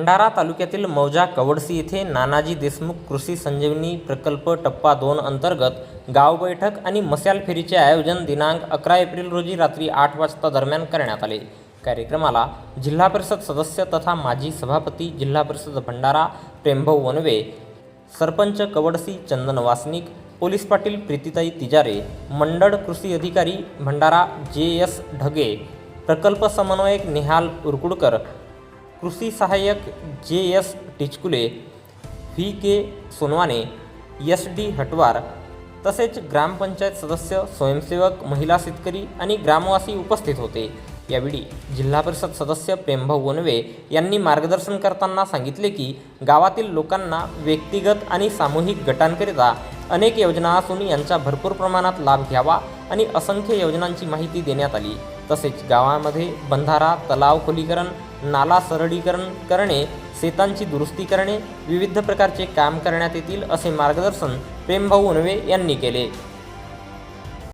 भंडारा तालुक्यातील मौजा कवडसी येथे नानाजी देशमुख कृषी संजीवनी प्रकल्प टप्पा दोन अंतर्गत गाव बैठक आणि मसाल फेरीचे आयोजन दिनांक अकरा एप्रिल रोजी रात्री आठ वाजता दरम्यान करण्यात आले. कार्यक्रमाला जिल्हा परिषद सदस्य तथा माजी सभापती जिल्हा परिषद भंडारा प्रेमभाऊ वनवे सरपंच कवडसी चंदन वासनिक पोलीस पाटील प्रीतिताई तिजारे मंडळ कृषी अधिकारी भंडारा जे एस ढगे प्रकल्प समन्वयक निहाल उरकुडकर कृषी सहाय्यक J S Tichkule V K Sonwane S D Hatwar तसेच ग्रामपंचायत सदस्य स्वयंसेवक महिला शेतकरी आणि ग्रामवासी उपस्थित होते. यावेळी जिल्हा परिषद सदस्य प्रेमभाऊ वनवे यांनी मार्गदर्शन करताना सांगितले की गावातील लोकांना व्यक्तिगत आणि सामूहिक गटांकरिता अनेक योजना असून यांचा भरपूर प्रमाणात लाभ घ्यावा आणि असंख्य योजनांची माहिती देण्यात आली. तसेच गावामध्ये बंधारा तलाव खोलीकरण नाला सरळीकरण करणे शेतांची दुरुस्ती करणे विविध प्रकारचे काम करण्यात येतील असे मार्गदर्शन प्रेमभाऊ उनवे यांनी केले.